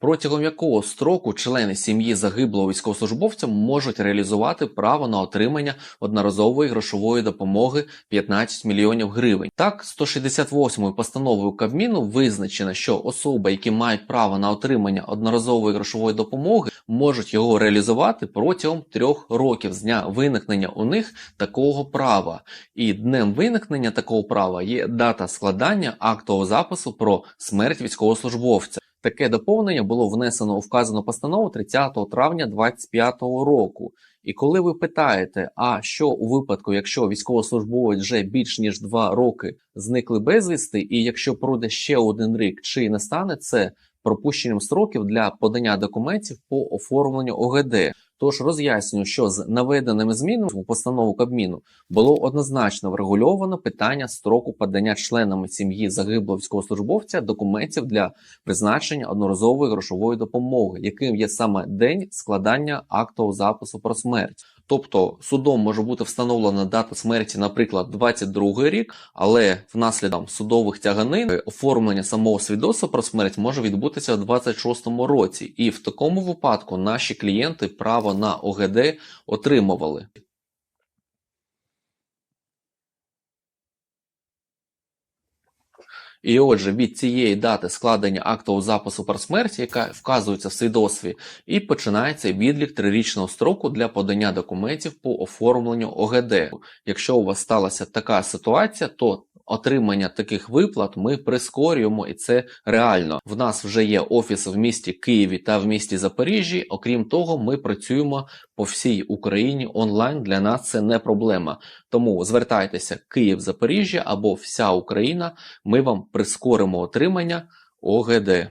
протягом якого строку члени сім'ї загиблого військовослужбовця можуть реалізувати право на отримання одноразової грошової допомоги 15 мільйонів гривень. Так, 168 постановою Кабміну визначено, що особи, які мають право на отримання одноразової грошової допомоги, можуть його реалізувати протягом трьох років з дня виникнення у них такого права. І днем виникнення такого права є дата складання актового запису про смерть військовослужбовця. Таке доповнення було внесено у вказану постанову 30 травня 2025 року. І коли ви питаєте, а що у випадку, якщо військовослужбовець вже більш ніж два роки зникли безвісти, і якщо пройде ще один рік, чи не стане це пропущенням строків для подання документів по оформленню ОГД? Тож роз'яснюю, що з наведеними змінами у постанову Кабміну було однозначно врегульовано питання строку подання членами сім'ї загиблого військовослужбовця документів для призначення одноразової грошової допомоги, яким є саме день складання актового запису про смерть. Тобто судом може бути встановлена дата смерті, наприклад, 22 рік, але внаслідок судових тяганин оформлення самого свідоцтва про смерть може відбутися у 26-му році, і в такому випадку наші клієнти право на ОГД отримували. І отже, від цієї дати складення актового запису про смерть, яка вказується в свідоцтві, і починається відлік трирічного строку для подання документів по оформленню ОГД. Якщо у вас сталася така ситуація, то отримання таких виплат ми прискорюємо, і це реально. В нас вже є офіс в місті Києві та в місті Запоріжжі. Окрім того, ми працюємо по всій Україні онлайн. Для нас це не проблема. Тому звертайтеся Київ, Запоріжжя або вся Україна. Ми вам прискоримо отримання ОГД.